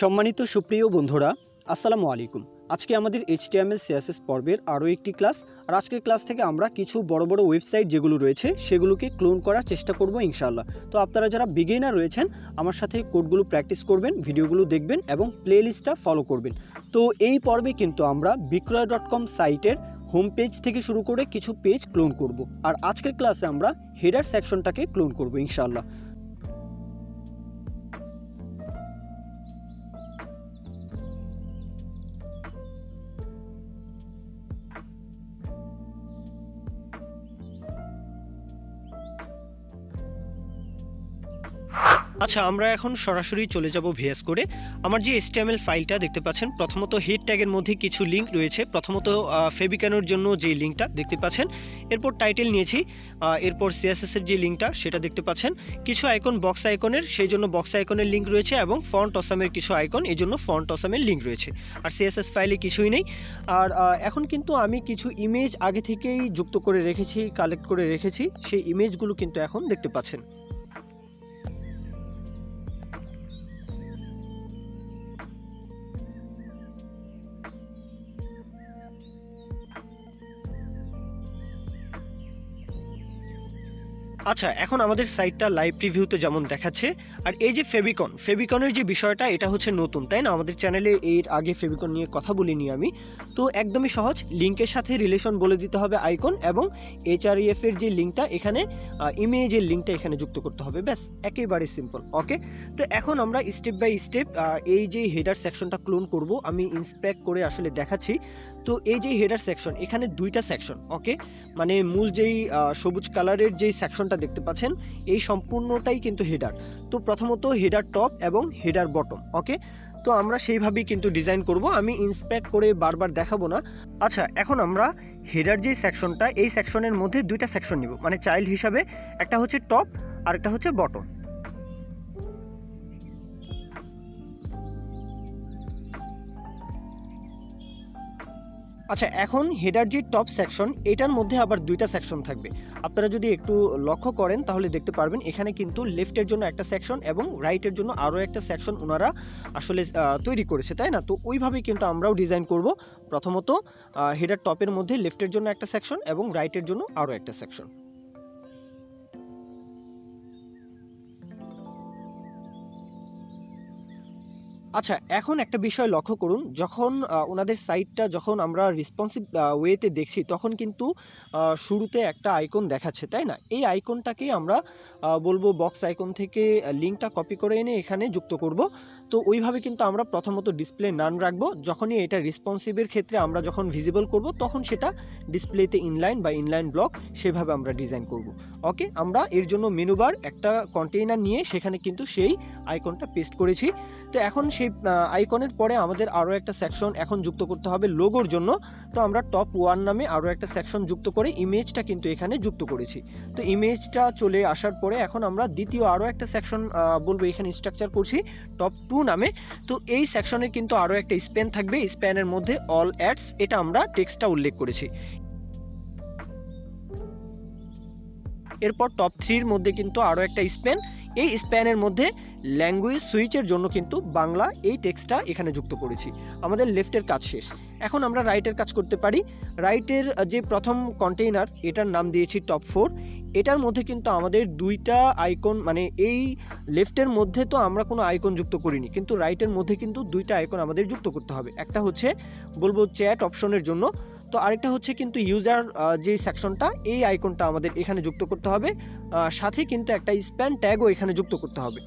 সম্মানিত সুপ্রিয় বন্ধুরা, আসসালামু আলাইকুম। আজকে আমাদের এইচটিএমএল সিএসএস পর্বের আরও একটি ক্লাস। আর আজকের ক্লাস থেকে আমরা কিছু বড় বড় ওয়েবসাইট যেগুলো রয়েছে, সেগুলোকে ক্লোন করার চেষ্টা করব ইনশাআল্লাহ। তো আপনারা যারা বিগিনার রয়েছেন, আমার সাথে কোডগুলো প্র্যাকটিস করবেন, ভিডিওগুলো দেখবেন এবং প্লে লিস্টটা ফলো করবেন। তো এই পর্বে কিন্তু আমরা বিক্রয় ডট কম সাইটের হোম পেজ থেকে শুরু করে কিছু পেজ ক্লোন করব। আর আজকের ক্লাসে আমরা হেডার সেকশনটাকে ক্লোন করব ইনশাআল্লাহ। আচ্ছা আমরা এখন সরাসরি চলে যাব ভিএস করে আমার যে এসটিএমএল ফাইলটা দেখতে পাচ্ছেন, প্রথমত হেড ট্যাগের মধ্যে কিছু লিঙ্ক রয়েছে। প্রথমত ফেবিকানোর জন্য যে লিঙ্কটা দেখতে পাচ্ছেন, এরপর টাইটেল নিয়েছি এরপর সিএসএস এর যে লিঙ্কটা সেটা দেখতে পাচ্ছেন। কিছু আইকন বক্স আইকনের সেই জন্য বক্স আইকনের লিঙ্ক রয়েছে এবং ফন্ট অসামের কিছু আইকন এই জন্য ফন্ট অসামের লিঙ্ক রয়েছে। আর সিএসএস ফাইলে কিছুই নেই। আর এখন কিন্তু আমি কিছু ইমেজ আগে থেকেই যুক্ত করে রেখেছি কালেক্ট করে রেখেছি। সেই ইমেজগুলো কিন্তু এখন দেখতে পাচ্ছেন। আচ্ছা এখন আমাদের সাইটটা লাইভ প্রিভিউতে যেমন দেখাচ্ছে, আর এই যে ফেবিকন ফেবিকনের যে বিষয়টা, এটা হচ্ছে নতুন, তাই না? আমাদের চ্যানেলে এর আগে ফেবিকন নিয়ে কথা বলিনি আমি। তো একদমই সহজ লিঙ্কের সাথে রিলেশন বলে দিতে হবে আইকন এবং এইচআরইএফ এর যে লিঙ্কটা এখানে ইমেজের লিঙ্কটা এখানে যুক্ত করতে হবে। ব্যাস, একেবারে সিম্পল ওকে তো এখন আমরা স্টেপ বাই স্টেপ এই যে হেডার সেকশনটা ক্লোন করব। আমি ইন্সপেক্ট করে আসলে দেখাচ্ছি। তো এই যে হেডার সেকশন এখানে দুইটা সেকশন ওকে মানে মূল যেই সবুজ কালারের যেই সেকশনটা দেখতে পাচ্ছেন, এই সম্পূর্ণটাই কিন্তু হেডার তো প্রথমত হেডার টপ এবং হেডার বটম ওকে তো আমরা সেইভাবেই কিন্তু ডিজাইন করব। আমি ইন্সপেক্ট করে বারবার দেখাবো না। আচ্ছা এখন আমরা হেডার যে সেকশনটা এই সেকশনের মধ্যে দুইটা সেকশন নিব। মানে চাইল্ড হিসাবে একটা হচ্ছে টপ আর একটা হচ্ছে বটম আচ্ছা এখন হেডার যে টপ সেকশন এটার মধ্যে আবার দুইটা সেকশন থাকবে। আপনারা যদি একটু লক্ষ্য করেন, তাহলে দেখতে পারবেন এখানে কিন্তু লেফটের জন্য একটা সেকশন এবং রাইটের জন্য আরও একটা সেকশন ওনারা আসলে তৈরি করেছে, তাই না? তো ওইভাবেই কিন্তু আমরাও ডিজাইন করব। প্রথমত হেডার টপের মধ্যে লেফটের জন্য একটা সেকশন এবং রাইটের জন্য আরও একটা সেকশন আচ্ছা এখন একটা বিষয় লক্ষ্য করুন, যখন ওনাদের সাইটটা যখন আমরা রেসপন্সিভ ওয়েতে দেখছি, তখন কিন্তু শুরুতে একটা আইকন দেখাচ্ছে, তাই না? এই আইকনটাকেই আমরা বলব বক্স আইকন থেকে লিঙ্কটা কপি করে এনে এখানে যুক্ত করব। তো ওইভাবে কিন্তু আমরা প্রথমত ডিসপ্লে নান রাখব। যখনই এটা রেসপন্সিভের ক্ষেত্রে আমরা যখন ভিজিবল করব, তখন সেটা ডিসপ্লেতে ইনলাইন বা ইনলাইন ব্লক সেভাবে আমরা ডিজাইন করব। ওকে আমরা এর জন্য মেনুবার একটা কন্টেইনার নিয়ে সেখানে কিন্তু সেই আইকনটা পেস্ট করেছি। তো এখন সেই আইকনের পরে আমাদের আরও একটা সেকশন এখন যুক্ত করতে হবে লোগোর জন্য। তো আমরা টপ ওয়ান নামে আরও একটা সেকশন যুক্ত করে ইমেজটা কিন্তু এখানে যুক্ত করেছি। তো ইমেজটা চলে আসার পরে এখন আমরা দ্বিতীয় আরও একটা সেকশন বলব এখানে স্ট্রাকচার করছি টপ টু নামে। তো এই সেকশনে কিন্তু আরও একটা স্প্যান থাকবে স্প্যানের মধ্যে অল অ্যাডস এটা আমরা টেক্সটটা উল্লেখ করেছি। এরপর টপ থ্রির মধ্যে কিন্তু আরও একটা স্প্যান এই স্প্যানের মধ্যে ল্যাঙ্গুয়েজ সুইচের জন্য কিন্তু বাংলা এই টেক্সটটা এখানে যুক্ত করেছি। আমাদের লেফটের কাজ শেষ। এখন আমরা রাইটের কাজ করতে পারি। রাইটের যে প্রথম কন্টেইনার, এটার নাম দিয়েছি টপ ফোর। এটার মধ্যে কিন্তু আমাদের দুইটা আইকন মানে এই লেফটের মধ্যে তো আমরা কোনো আইকন যুক্ত করিনি, কিন্তু রাইটের মধ্যে কিন্তু দুইটা আইকন আমাদের যুক্ত করতে হবে। একটা হচ্ছে বলব চ্যাট অপশনের জন্য তো আরেকটা হচ্ছে কিন্তু ইউজার যে সেকশনটা এই আইকনটা আমাদের এখানে যুক্ত করতে হবে। সাথে কিন্তু একটা স্প্যান ট্যাগও এখানে যুক্ত করতে হবে।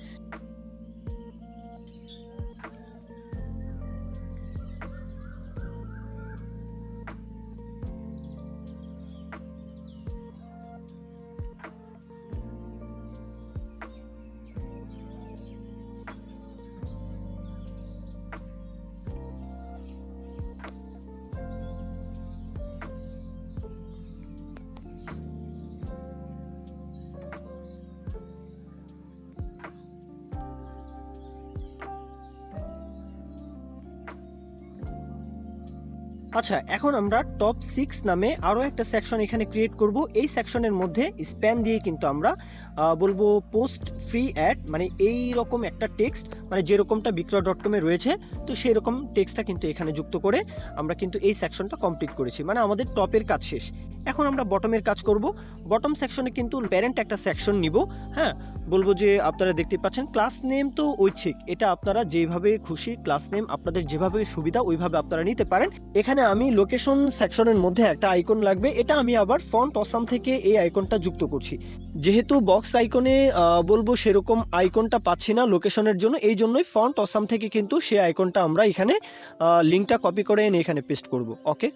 আচ্ছা এখন আমরা টপ সিক্স নামে আরও একটা সেকশন এখানে ক্রিয়েট করব। এই সেকশনের মধ্যে স্প্যান দিয়ে কিন্তু আমরা বলব পোস্ট ফ্রি অ্যাড মানে এই রকম একটা টেক্সট মানে যেরকমটা বিক্রয় ডট কমে রয়েছে, তো সেই রকম টেক্সটটা কিন্তু এখানে যুক্ত করে আমরা কিন্তু এই সেকশনটা কমপ্লিট করেছি। মানে আমাদের টপের কাজ শেষ। এখন আমরা বটমের কাজ করব। বটম সেকশনে কিন্তু প্যারেন্ট একটা সেকশন নিব হ্যাঁ? বলব যে আপনারা দেখতে পাচ্ছেন ক্লাস নেম তো ঐচ্ছিক। এটা আপনারা যেভাবে খুশি ক্লাস নেম আপনাদের যেভাবে সুবিধা, ওইভাবে আপনারা নিতে পারেন। এখানে আমি লোকেশন সেকশনের মধ্যে একটা আইকন লাগবে। এটা আমি আবার ফন্ট অসাম থেকে এই আইকনটা যুক্ত করছি। যেহেতু বক্স আইকনে বলব সেরকম আইকনটা পাচ্ছি না লোকেশনের জন্য, এই জন্যই ফন্ট অসাম থেকে কিন্তু সেই আইকনটা আমরা এখানে লিঙ্কটা কপি করে এনে এখানে পেস্ট করব। ওকে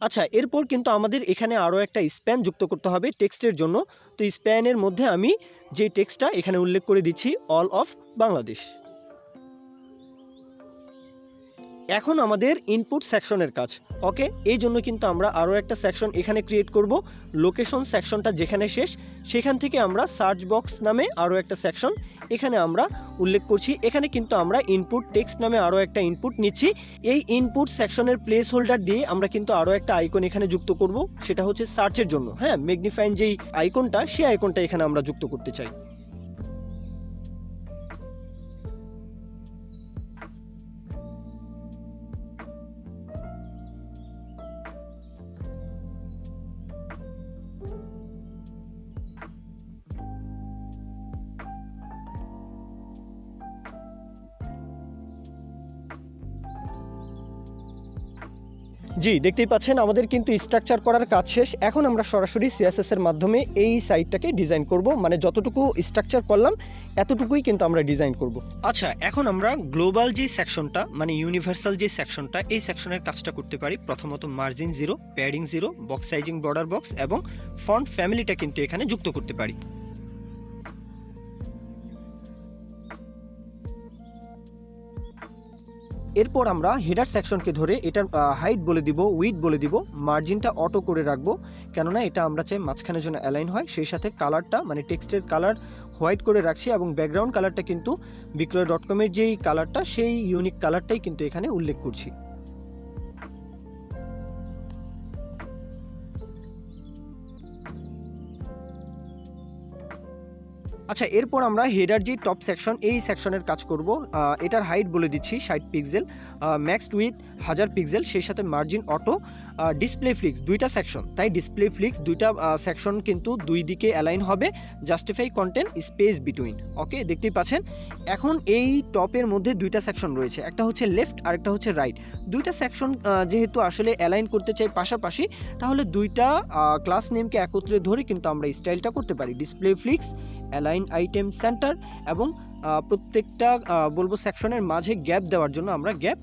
আচ্ছা এরপর কিন্তু আমাদের এখানে আরও একটা স্প্যান যুক্ত করতে হবে টেক্সটের জন্য। তো স্প্যানের মধ্যে আমি যে টেক্সটটা এখানে উল্লেখ করে দিচ্ছি, অল অফ বাংলাদেশ। এখন আমাদের ইনপুট সেকশনের কাজ। ওকে এই জন্য কিন্তু আমরা আরও একটা সেকশন এখানে ক্রিয়েট করব। লোকেশন সেকশনটা যেখানে শেষ, সেখান থেকে আমরা সার্চ বক্স নামে আরও একটা সেকশন এখানে আমরা উল্লেখ করছি। এখানে কিন্তু আমরা ইনপুট টেক্সট নামে আরও একটা ইনপুট নিচ্ছি। এই ইনপুট সেকশনের প্লেস হোল্ডার দিয়ে আমরা কিন্তু আরও একটা আইকন এখানে যুক্ত করব। সেটা হচ্ছে সার্চের জন্য। হ্যাঁ? ম্যাগনিফাইন যেই আইকনটা সেই আইকনটা এখানে আমরা যুক্ত করতে চাই। জি, দেখতেই পাচ্ছেন, আমাদের কিন্তু স্ট্রাকচার করার কাজ শেষ। এখন আমরা সরাসরি সিএসএস এর মাধ্যমে এই সাইটটাকে ডিজাইন করব। মানে যতটুকু স্ট্রাকচার করলাম, এতটুকুই কিন্তু আমরা ডিজাইন করব। আচ্ছা এখন আমরা গ্লোবাল যে সেকশনটা মানে ইউনিভার্সাল যে সেকশনটা এই সেকশনের কাজটা করতে পারি। প্রথমত margin zero padding zero box sizing border box এবং ফন্ট ফ্যামিলিটা কিন্তু এখানে যুক্ত করতে পারি। এরপর আমরা হেডার সেকশনকে ধরে এটার হাইট বলে দিব উইথ বলে দিব মার্জিনটা অটো করে রাখব। কেননা এটা আমরা চাই মাঝখানের জন্য অ্যালাইন হয়, সেই সাথে কালারটা মানে টেক্সটের কালার হোয়াইট করে রাখছি এবং ব্যাকগ্রাউন্ড কালারটা কিন্তু বিক্রয় ডট কমের যেই কালারটা সেই ইউনিক কালারটাই কিন্তু এখানে উল্লেখ করছি। আচ্ছা এরপর আমরা হেডার যে টপ সেকশন এই সেকশনের কাজ করব। এটার হাইট বলে দিচ্ছি ষাট পিক্সেল ম্যাক্সড উইথ হাজার পিক্সেল সেই সাথে মার্জিন অটো ডিসপ্লে ফ্লিক্স দুইটা সেকশন তাই ডিসপ্লে ফ্লিক্স দুইটা সেকশন কিন্তু দুই দিকে অ্যালাইন হবে justify content space between okay দেখতেই পাচ্ছেন? এখন এই টপের মধ্যে দুইটা সেকশন রয়েছে। একটা হচ্ছে লেফট আর একটা হচ্ছে রাইট দুইটা সেকশন যেহেতু আসলে অ্যালাইন করতে চাই পাশাপাশি, তাহলে দুইটা ক্লাস নেমকে একত্রে ধরে কিন্তু আমরা স্টাইলটা করতে পারি। Display flex align item center এবং প্রত্যেকটা বলব সেকশনের মাঝে গ্যাপ দেওয়ার জন্য আমরা গ্যাপ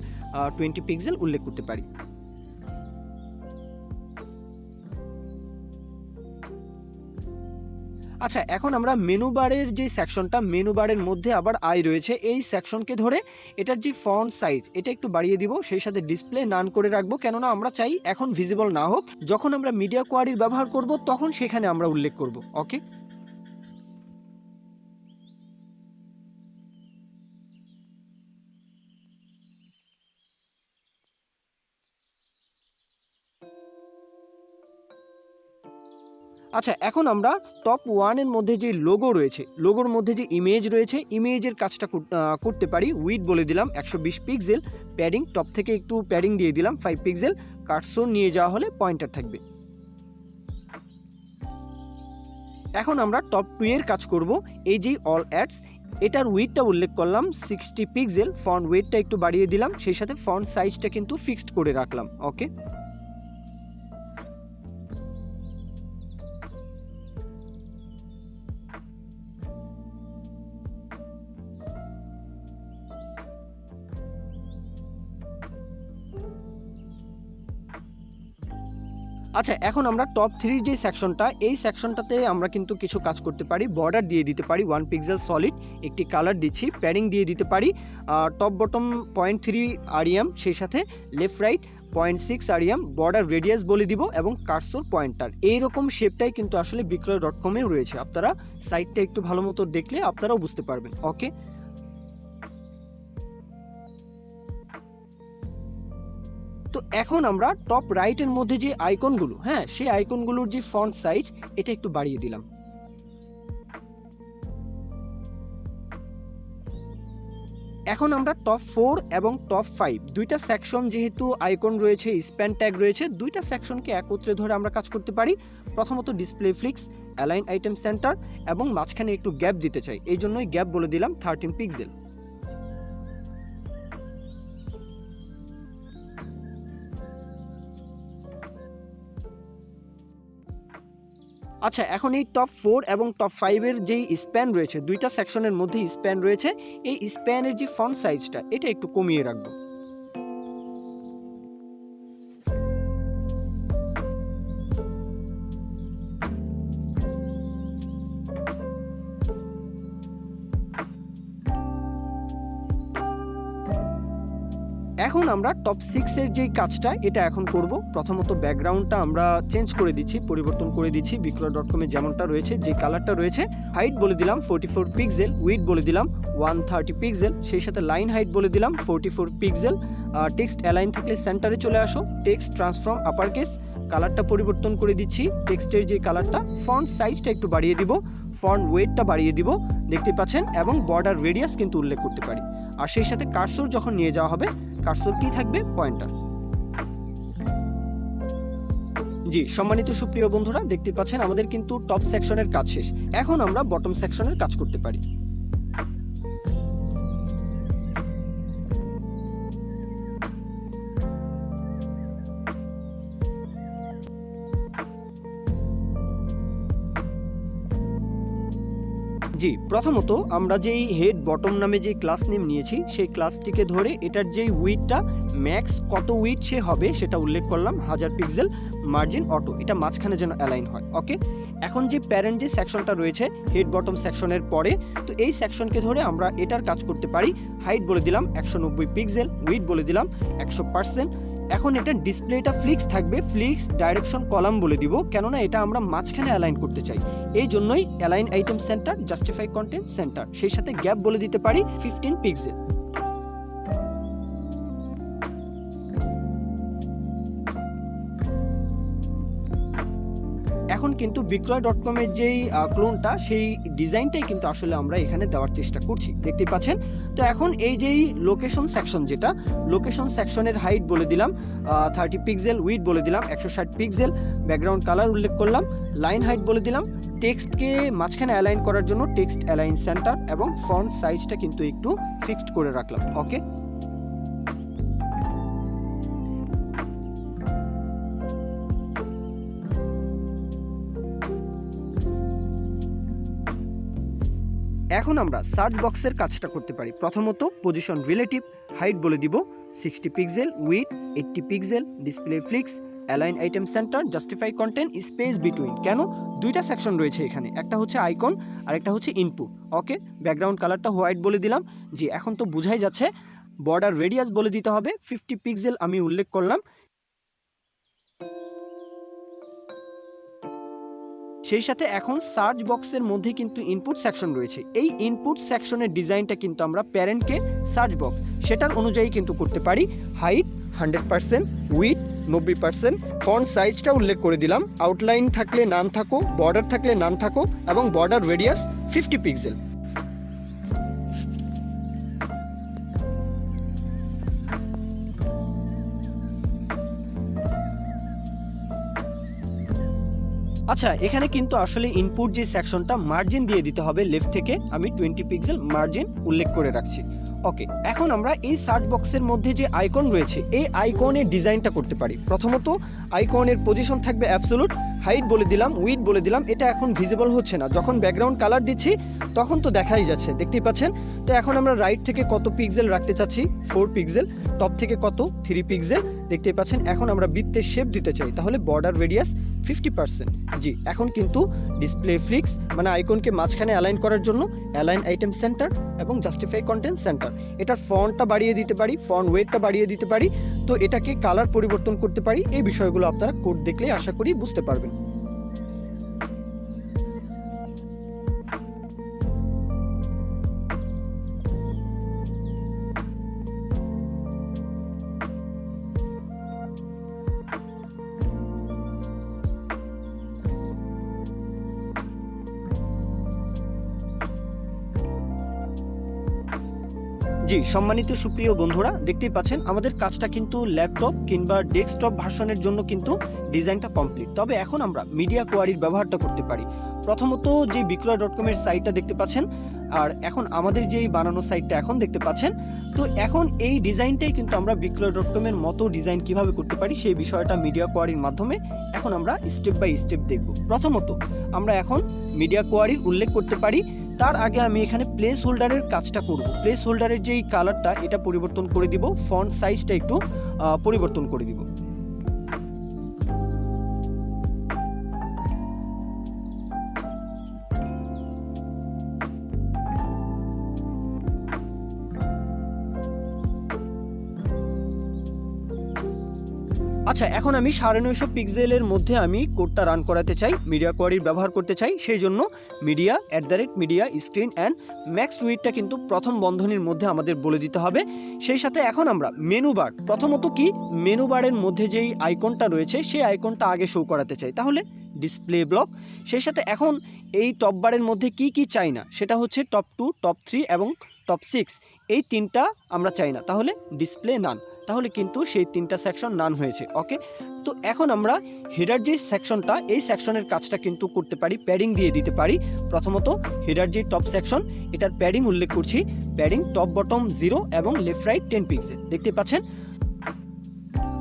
টোয়েন্টি পিক্সেল উল্লেখ করতে পারি। আচ্ছা এখন আমরা মেনু বারের যে সেকশনটা মেনু বারের মধ্যে আবার আই রয়েছে। এই সেকশনকে ধরে এটার যে ফন্ট সাইজ এটা একটু বাড়িয়ে দিব। সেই সাথে ডিসপ্লে নান করে রাখব। কেননা আমরা চাই এখন ভিজিবল না হোক। যখন আমরা মিডিয়া কোয়ারির ব্যবহার করব, তখন সেখানে আমরা উল্লেখ করব। ওকে আচ্ছা এখন আমরা টপ ওয়ানের মধ্যে যে লোগো রয়েছে লোগোর মধ্যে যে ইমেজ রয়েছে ইমেজের কাজটা কর- করতে পারি। উইড বলে দিলাম, একশো বিশ পিক্সেল প্যাডিং টপ থেকে একটু প্যাডিং দিয়ে দিলাম ফাইভ পিক্সেল কার্সর নিয়ে যাওয়া হলে পয়েন্টার থাকবে। এখন আমরা টপ টু এর কাজ করব, এই যে অল অ্যাডস এটার উইডটা উল্লেখ করলাম সিক্সটি পিক্সেল ফন্ট ওয়েটটা একটু বাড়িয়ে দিলাম, সেই সাথে ফন্ট সাইজটা কিন্তু ফিক্সড করে রাখলাম ওকে আচ্ছা এখন আমরা টপ থ্রির যে সেকশনটা এই সেকশনটাতে আমরা কিন্তু কিছু কাজ করতে পারি। বর্ডার দিয়ে দিতে পারি ওয়ান পিক্সেল সলিড একটি কালার দিচ্ছি প্যাডিং দিয়ে দিতে পারি। Top bottom point three rem সেই সাথে left right point six rem border radius বলে দিব এবং কার্সোর পয়েন্টার এইরকম শেপটাই কিন্তু আসলে বিক্রয় ডট কমেও রয়েছে। আপনারা সাইটটা একটু ভালো মতো দেখলে আপনারাও বুঝতে পারবেন। ওকে এখন আমরা টপ রাইটের মধ্যে যে আইকনগুলো হ্যাঁ সেই আইকনগুলোর যে ফন্ট সাইজ এটা একটু বাড়িয়ে দিলাম। এখন আমরা টপ ফোর এবং টপ ফাইভ দুইটা সেকশন যেহেতু আইকন রয়েছে স্প্যান ট্যাগ রয়েছে, দুইটা সেকশনকে একত্রে ধরে আমরা কাজ করতে পারি। প্রথমত display flex align item center এবং মাঝখানে একটু গ্যাপ দিতে চাই। এই জন্যই গ্যাপ বলে দিলাম থার্টিন পিক্সেল আচ্ছা এখন এই টপ ফোর এবং টপ ফাইভের যেই স্প্যান রয়েছে, দুইটা সেকশনের মধ্যে স্প্যান রয়েছে, এই স্প্যানের যে ফন্ট সাইজটা এটা একটু কমিয়ে রাখব। এখন আমরা টপ সিক্সের যেই কাজটা, এটা এখন করব। প্রথমত ব্যাকগ্রাউন্ডটা আমরা চেঞ্জ করে দিচ্ছি, পরিবর্তন করে দিচ্ছি বিক্রয় ডট কমে যেমনটা রয়েছে, যে কালারটা রয়েছে হাইট বলে দিলাম ফোর্টি ফোর পিক্সেল উইথ বলে দিলাম ওয়ান থার্টি পিক্সেল সেই সাথে লাইন হাইট বলে দিলাম forty four pixel text align থাকলে সেন্টারে চলে আসো টেক্সট ট্রান্সফর্ম আপার কেস কালারটা পরিবর্তন করে দিচ্ছি টেক্সটের যে কালারটা ফন্ট সাইজটা একটু বাড়িয়ে দিব ফন্ট ওয়েটটা বাড়িয়ে দিব, দেখতে পাচ্ছেন, এবং বর্ডার রেডিয়াস কিন্তু উল্লেখ করতে পারি। আর সেই সাথে কার্সর যখন নিয়ে যাওয়া হবে কার্সর কি থাকবে? পয়েন্টার। জি, সম্মানিত সুপ্রিয় বন্ধুরা, দেখতে পাচ্ছেন আমাদের কিন্তু টপ সেকশনের কাজ শেষ। এখন আমরা বটম সেকশনের কাজ করতে পারি। জি, প্রথমত আমরা যেই হেড বটম নামে যে ক্লাস নেম নিয়েছি, সেই ক্লাসটিকে ধরে এটার যেই উইথটা ম্যাক্স কত উইথ সে হবে সেটা উল্লেখ করলাম, হাজার পিক্সেল মার্জিন অটো এটা মাঝখানে যেন অ্যালাইন হয় ওকে এখন যে প্যারেন্ট যে সেকশনটা রয়েছে হেড বটম সেকশনের পরে, তো এই সেকশনকে ধরে আমরা এটার কাজ করতে পারি হাইট বলে দিলাম একশো নব্বই পিক্সেল উইথ বলে দিলাম একশো পার্সেন্ট এখন এটা ডিসপ্লেটা ফ্লিক্স থাকবে, ফ্লিক্স ডাইরেকশন কলাম বলে দিব, কেননা এটা আমরা মাঝখানে অ্যালাইন করতে চাই। এই জন্যই align item center justify content center সেই সাথে গ্যাপ বলে দিতে পারি ফিফটিন পিক্সেল কিন্তু বিক্রয় ডট কমের যেই ক্লোনটা সেই ডিজাইনটাই কিন্তু আসলে আমরা এখানে দেওয়ার চেষ্টা করছি। দেখতেই পাচ্ছেন? তো এখন এই যেই লোকেশন সেকশন যেটা লোকেশন সেকশনের হাইট বলে দিলাম থার্টি পিক্সেল উইথ বলে দিলাম, একশো ষাট পিক্সেল ব্যাকগ্রাউন্ড কালার উল্লেখ করলাম লাইন হাইট বলে দিলাম টেক্সটকে মাঝখানে অ্যালাইন করার জন্য টেক্সট অ্যালাইন সেন্টার এবং ফন্ট সাইজটা কিন্তু একটু ফিক্সড করে রাখলাম ওকে এখন আমরা সার্চ বক্সের কাজটা করতে পারি। প্রথমত পজিশন রিলেটিভ হাইট বলে দিব sixty pixel width eighty pixel display flex align item center justify content space between কেন? দুইটা সেকশন রয়েছে এখানে, একটা হচ্ছে আইকন আর একটা হচ্ছে ইনপুট ওকে ব্যাকগ্রাউন্ড কালারটা হোয়াইট বলে দিলাম। জি, এখন তো বোঝাই যাচ্ছে বর্ডার রেডিয়াস বলে দিতে হবে ফিফটি পিক্সেল আমি উল্লেখ করলাম সেই সাথে এখন সার্চ বক্সের মধ্যে কিন্তু ইনপুট সেকশন রয়েছে। এই ইনপুট সেকশনের ডিজাইনটা কিন্তু আমরা প্যারেন্টকে সার্চ বক্স সেটার অনুযায়ী কিন্তু করতে পারি। হাইট হান্ড্রেড পার্সেন্ট উইথ নব্বই পার্সেন্ট ফন্ট সাইজটা উল্লেখ করে দিলাম। আউটলাইন থাকলে নান থাকো বর্ডার থাকলে নান থাকো এবং বর্ডার রেডিয়াস ফিফটি পিক্সেল আচ্ছা এখানে কিন্তু আসলে ইনপুট যে সেকশনটা মার্জিন দিয়ে দিতে হবে লেফট থেকে, আমি টোয়েন্টি পিক্সেল মার্জিন উল্লেখ করে রাখছি। ওকে এখন আমরা এই সার্চ বক্সের মধ্যে যে আইকন রয়েছে, এই আইকনের ডিজাইনটা করতে পারি। প্রথমত আইকনের পজিশন থাকবে অ্যাবসোলুট হাইট বলে দিলাম উইড বলে দিলাম, এটা এখন ভিজিবল হচ্ছে না। যখন ব্যাকগ্রাউন্ড কালার দিচ্ছি, তখন তো দেখাই যাচ্ছে, দেখতেই পাচ্ছেন? তো এখন আমরা রাইট থেকে কত পিক্সেল রাখতে চাচ্ছি? ফোর পিক্সেল টপ থেকে কত? থ্রি পিক্সেল দেখতেই পাচ্ছেন? এখন আমরা বৃত্তের শেপ দিতে চাই, তাহলে বর্ডার রেডিয়াস ফিফটি পার্সেন্ট জি, এখন কিন্তু ডিসপ্লে ফ্লিক্স মানে আইকনকে মাঝখানে অ্যালাইন করার জন্য অ্যালাইন আইটেম সেন্টার এবং জাস্টিফাই কন্টেন্ট সেন্টার এটার ফন্টটা বাড়িয়ে দিতে পারি ফন্ট ওয়েটটা বাড়িয়ে দিতে পারি। তো এটাকে কালার পরিবর্তন করতে পারি, এই বিষয়গুলো আপনারা কোড দেখলে আশা করি বুঝতে পারবেন। জি, সম্মানিত সুপ্রিয় বন্ধুরা, দেখতেই পাচ্ছেন, আমাদের কাজটা কিন্তু ল্যাপটপ কিংবা ডেস্কটপ ভার্সনের জন্য কিন্তু ডিজাইনটা কমপ্লিট। তবে এখন আমরা মিডিয়া কোয়ারির ব্যবহারটা করতে পারি। প্রথমত যে বিক্রয় ডট কমের সাইটটা দেখতে পাচ্ছেন, আর এখন আমাদের যে বানানো সাইটটা এখন দেখতে পাচ্ছেন, তো এখন এই ডিজাইনটাই কিন্তু আমরা বিক্রয় ডট কমের মতো ডিজাইন কীভাবে করতে পারি, সেই বিষয়টা মিডিয়া কোয়ারির মাধ্যমে এখন আমরা স্টেপ বাই স্টেপ দেখব। প্রথমত, আমরা এখন মিডিয়া কোয়ারির উল্লেখ করতে পারি তার আগে আমি এখানে প্লেস হোল্ডারের কাজটা করব। প্লেস হোল্ডারের যেই কালারটা এটা পরিবর্তন করে দিব। ফন্ট সাইজটা একটু পরিবর্তন করে দিব। আচ্ছা এখন আমি সাড়ে নয়শো পিক্সেলের মধ্যে আমি কোডটা রান করাতে চাই মিডিয়া কোয়ারির ব্যবহার করতে চাই, সেই জন্য media at the rate media screen and max উইথটা কিন্তু প্রথম বন্ধনীর মধ্যে আমাদের বলে দিতে হবে। সেই সাথে এখন আমরা মেনু বার প্রথমত কি? মেনু বারের মধ্যে যেই আইকনটা রয়েছে, সেই আইকনটা আগে শো করাতে চাই। তাহলে ডিসপ্লে ব্লক সেই সাথে এখন এই টপ বারের মধ্যে কি কি চাই না, সেটা হচ্ছে টপ টু টপ থ্রি এবং টপ সিক্স এই তিনটা আমরা চাই না। তাহলে ডিসপ্লে নান তাহলে কিন্তু সেই তিনটা সেকশন নান হয়েছে ওকে তো এখন আমরা হেডার যে সেকশনটা এই সেকশনের কাজটা কিন্তু করতে পারি প্যাডিং দিয়ে দিতে পারি। প্রথমত হেডার যে টপ সেকশন এটার প্যাডিং উল্লেখ করছি প্যাডিং টপ বটম জিরো এবং লেফট রাইট টেন পিক্সেল দেখতে পাচ্ছেন?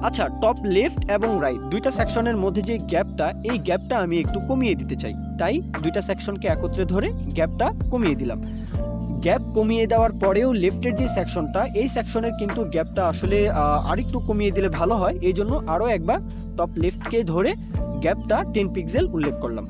আচ্ছা টপ লেফট এবং রাইট দুইটা সেকশনের মধ্যে যে গ্যাপটা এই গ্যাপটা আমি একটু কমিয়ে দিতে চাই। তাই দুইটা সেকশনকে একত্রে ধরে গ্যাপটা কমিয়ে দিলাম। গ্যাপ কমিয়ে দেওয়ার পরেও লেফটের যে সেকশনটা এই সেকশনের কিন্তু গ্যাপটা আসলে আরেকটু কমিয়ে দিলে ভালো হয়। এই জন্য আরও একবার টপ লেফটকে ধরে গ্যাপটা টেন পিক্সেল উল্লেখ করলাম।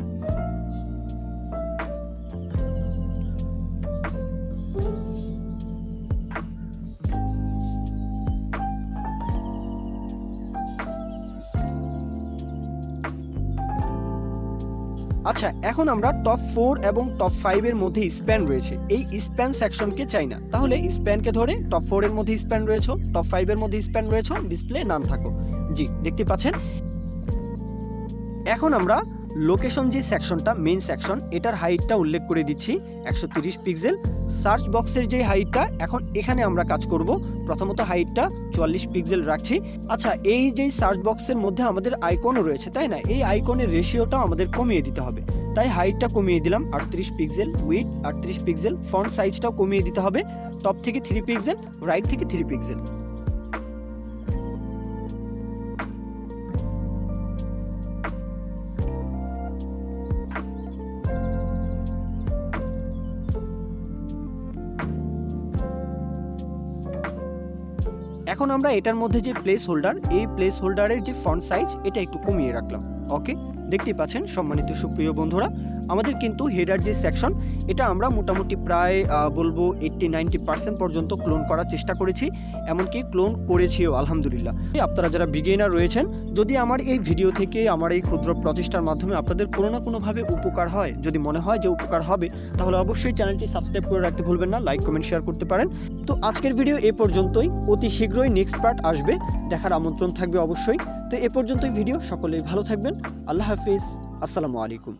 আচ্ছা এখন আমরা টপ ফোর এবং টপ ফাইভের মধ্যে স্প্যান রয়েছে। এই স্প্যান সেকশনকে চাই না। তাহলে স্প্যানকে ধরে টপ ফোর এর মধ্যে স্প্যান রয়েছে টপ ফাইভের মধ্যে স্প্যান রয়েছে ডিসপ্লে নাম থাকো। জি, দেখতে পাচ্ছেন? এখন আমরা লোকেশন যে সেকশনটা মেইন সেকশন এটার হাইটটা উল্লেখ করে দিচ্ছি, একশো তিরিশ পিক্সেল সার্চ বক্সের যে হাইটটা এখন এখানে আমরা কাজ করব। প্রথমত হাইটটা চুয়াল্লিশ পিক্সেল রাখছি। আচ্ছা এই যে সার্চ বক্সের মধ্যে আমাদের আইকনও রয়েছে, তাই না? এই আইকনের রেশিওটাও আমাদের কমিয়ে দিতে হবে। তাই হাইটটা কমিয়ে দিলাম, আটত্রিশ পিক্সেল উইথ আটত্রিশ পিক্সেল ফন্ট সাইজটাও কমিয়ে দিতে হবে। টপ থেকে থ্রি পিক্সেল রাইট থেকে থ্রি পিক্সেল এখন আমরা এটার মধ্যে যে প্লেস হোল্ডার এই প্লেস হোল্ডারের যে ফন্ট সাইজ এটা একটু কমিয়ে রাখলাম। ওকে দেখতেই পাচ্ছেন, সম্মানিত সুপ্রিয় বন্ধুরা আমাদের কিন্তু হেডার যে সেকশন এটা আমরা মোটামুটি প্রায় বলব এইট্টি নাইনটি পার্সেন্ট পর্যন্ত ক্লোন করার চেষ্টা করেছি, এমনকি ক্লোন করেছিও, আলহামদুলিল্লাহ। আপনারা যারা বিগিনার রয়েছেন, যদি আমার এই ভিডিও থেকে, আমার এই ক্ষুদ্র প্রচেষ্টার মাধ্যমে আপনাদের কোনো না কোনোভাবে উপকার হয়, যদি মনে হয় যে উপকার হবে, তাহলে অবশ্যই চ্যানেলটি সাবস্ক্রাইব করে রাখতে ভুলবেন না লাইক কমেন্ট শেয়ার করতে পারেন। তো আজকের ভিডিও এ পর্যন্তই, অতি শীঘ্রই নেক্সট পার্ট আসবে, দেখার আমন্ত্রণ থাকবে অবশ্যই। তো এ পর্যন্তই ভিডিও সকলেই ভালো থাকবেন, আল্লাহ হাফিজ, আসসালামু আলাইকুম।